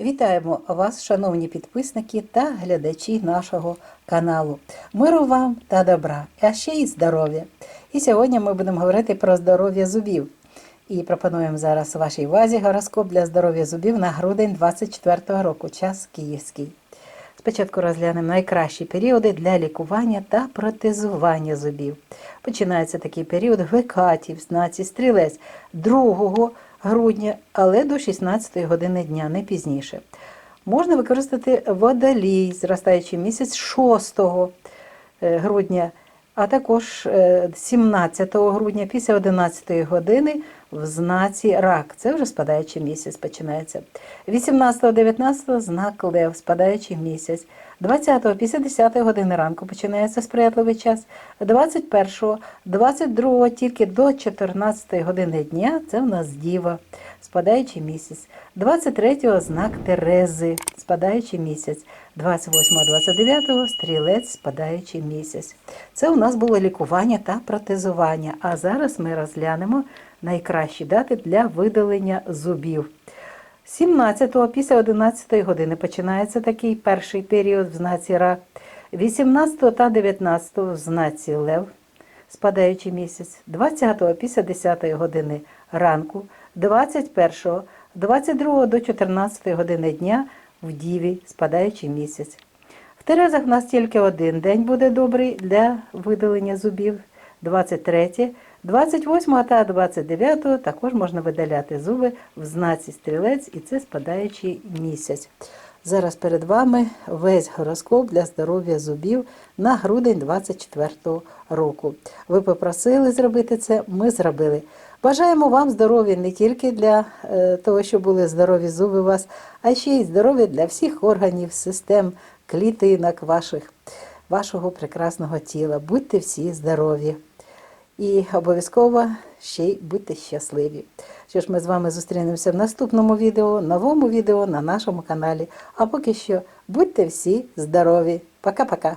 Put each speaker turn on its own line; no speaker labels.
Вітаємо вас, шановні підписники та глядачі нашого каналу. Миру вам та добра, а ще й здоров'я. І сьогодні ми будемо говорити про здоров'я зубів. І пропонуємо зараз вашій увазі гороскоп для здоров'я зубів на грудень 24 року, час київський. Спочатку розглянемо найкращі періоди для лікування та протезування зубів. Починається такий період викатів, знаці стрілець 2 грудня, але до 16 години дня, не пізніше. Можна використати водолій, зростаючий місяць 6 е, грудня, а також е, 17 грудня після 11 години в знаці рак. Це вже спадаючий місяць починається. 18-19 знак Лев, спадаючий місяць. 20-го після 10 години ранку починається сприятливий час. 21-го, 22-го тільки до 14 години дня це в нас діва, спадаючий місяць. 23-го знак Терези, спадаючий місяць. 28-29 стрілець, спадаючий місяць. Це у нас було лікування та протезування. А зараз ми розглянемо найкращі дати для видалення зубів. 17-го після 11 години починається такий перший період в знаці рак. 18 та 19 в знаці лев, спадаючий місяць. 20 після 10 години ранку. 21, 22 до 14 години дня в Діві, спадаючий місяць. В Терезах в нас тільки один день буде добрий для видалення зубів. 23, 28 та 29 також можна видаляти зуби в знаці стрілець, і це спадаючий місяць. Зараз перед вами весь гороскоп для здоров'я зубів на грудень 24 року. Ви попросили зробити це, ми зробили. Бажаємо вам здоров'я не тільки для е, того, щоб були здорові зуби у вас, а ще й здоров'я для всіх органів, систем, клітинок ваших, вашого прекрасного тіла. Будьте всі здорові. І обов'язково ще й будьте щасливі. Що ж, ми з вами зустрінемося в наступному відео, новому відео на нашому каналі. А поки що будьте всі здорові. Пока-пока.